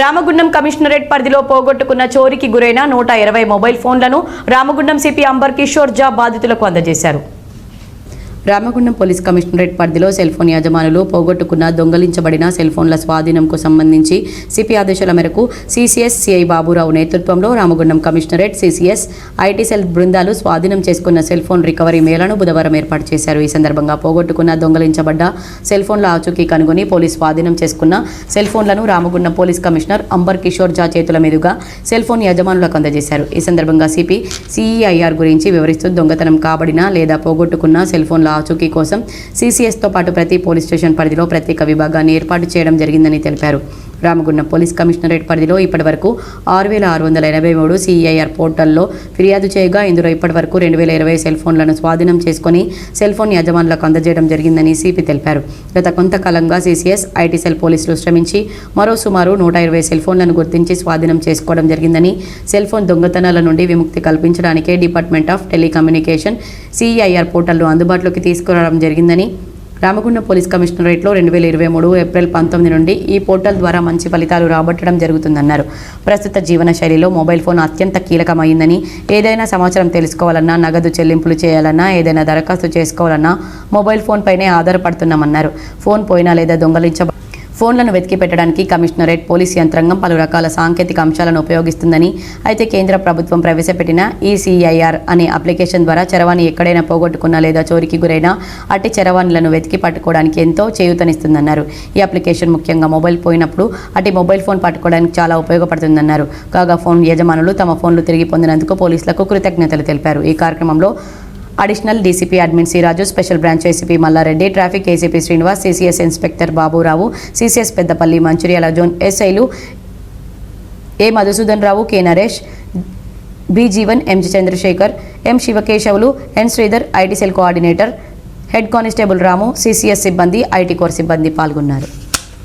Ramagundam commissionerate పరిధిలో పోగొట్టుకున్న చోరీకి గురైన నూట ఇరవై మొబైల్ ఫోన్లను రామగుండం సిపి అంబర్ కిషోర్ జా బాధితులకు అందజేశారు. రామగుండం పోలీస్ కమిషనరేట్ పరిధిలో సెల్ ఫోన్ యజమానులు పోగొట్టుకున్న దొంగలించబడిన సెల్ ఫోన్ల స్వాధీనంకు సంబంధించి సిపి ఆదేశాల మేరకు సిసిఎస్ సిఐ బాబురావు నేతృత్వంలో Ramagundam commissionerate CCS IT cell బృందాలు స్వాధీనం చేసుకున్న సెల్ ఫోన్ రికవరీ మేళను బుధవారం ఏర్పాటు చేశారు. ఈ సందర్భంగా పోగొట్టుకున్న దొంగలించబడ్డ సెల్ ఫోన్ల ఆచూకీ కనుగొని పోలీస్ స్వాధీనం చేసుకున్న సెల్ ఫోన్లను రామగుండం పోలీస్ కమిషనర్ అంబర్ కిషోర్ జా చేతుల మీదుగా సెల్ ఫోన్ యజమానులకు అందజేశారు. ఈ సందర్భంగా సిపి సిఈఐఆర్ గురించి వివరిస్తూ దొంగతనం కాబడిన లేదా పోగొట్టుకున్న సెల్ ఫోన్ల ఆచూకీ కోసం సీసీఎస్తో పాటు ప్రతి పోలీస్ స్టేషన్ పరిధిలో ప్రత్యేక విభాగాన్ని ఏర్పాటు చేయడం జరిగిందని తెలిపారు. రామగుండం పోలీస్ కమిషనరేట్ పరిధిలో ఇప్పటివరకు ఆరు వేల ఆరు వందల ఎనభై మూడు సిఐఆర్ పోర్టల్లో ఫిర్యాదు చేయగా ఇందులో ఇప్పటివరకు రెండు వేల ఇరవై సెల్ ఫోన్లను స్వాధీనం చేసుకుని సెల్ ఫోన్ యజమానులకు అందజేయడం జరిగిందని సిపి తెలిపారు. గత కొంతకాలంగా సీసీఎస్ ఐటీ సెల్ పోలీసులు శ్రమించి మరో సుమారు నూట ఇరవై సెల్ ఫోన్లను గుర్తించి స్వాధీనం చేసుకోవడం జరిగిందని సెల్ ఫోన్ దొంగతనాల నుండి విముక్తి కల్పించడానికే డిపార్ట్మెంట్ ఆఫ్ టెలికమ్యూనికేషన్ సిఐఆర్ పోర్టల్ను అందుబాటులోకి తీసుకురావడం జరిగిందని రామగుండం పోలీస్ కమిషనరేట్లో రెండు వేల ఇరవై మూడు ఏప్రిల్ పంతొమ్మిది నుండి ఈ పోర్టల్ ద్వారా మంచి ఫలితాలు రాబట్టడం జరుగుతుందన్నారు. ప్రస్తుత జీవన శైలిలో మొబైల్ ఫోన్ అత్యంత కీలకమైందని ఏదైనా సమాచారం తెలుసుకోవాలన్నా నగదు చెల్లింపులు చేయాలన్నా ఏదైనా దరఖాస్తు చేసుకోవాలన్నా మొబైల్ ఫోన్పైనే ఆధారపడుతున్నామన్నారు. ఫోన్ పోయినా లేదా దొంగలించ ఫోన్లను వెతికి పెట్టడానికి కమిషనరేట్ పోలీస్ యంత్రాంగం పలు రకాల సాంకేతిక అంశాలను ఉపయోగిస్తుందని అయితే కేంద్ర ప్రభుత్వం ప్రవేశపెట్టిన ఈసీఐఆర్ అనే అప్లికేషన్ ద్వారా చరవాణి ఎక్కడైనా పోగొట్టుకున్నా లేదా చోరికి గురైనా అట్టి చరవాణిలను వెతికి పట్టుకోవడానికి ఎంతో చేయూతనిస్తుందన్నారు. ఈ అప్లికేషన్ ముఖ్యంగా మొబైల్ పోయినప్పుడు అటు మొబైల్ ఫోన్ పట్టుకోవడానికి చాలా ఉపయోగపడుతుందన్నారు. కాగా ఫోన్ యజమానులు తమ ఫోన్లు తిరిగి పొందినందుకు పోలీసులకు కృతజ్ఞతలు తెలిపారు. ఈ కార్యక్రమంలో additional DCP admin Siraju special branch ACP Mallareddy traffic ACP Srinivas CCS inspector Baburao CCS Peddapalli Mancherial zone ఎస్ఐలు A Madhusudan Rao K Naresh B Jeevan MG Chandrasekhar M Shivakesavulu N Sridhar IT cell coordinator head constable Ramu CCS సిబ్బంది IT core సిబ్బంది పాల్గొన్నారు.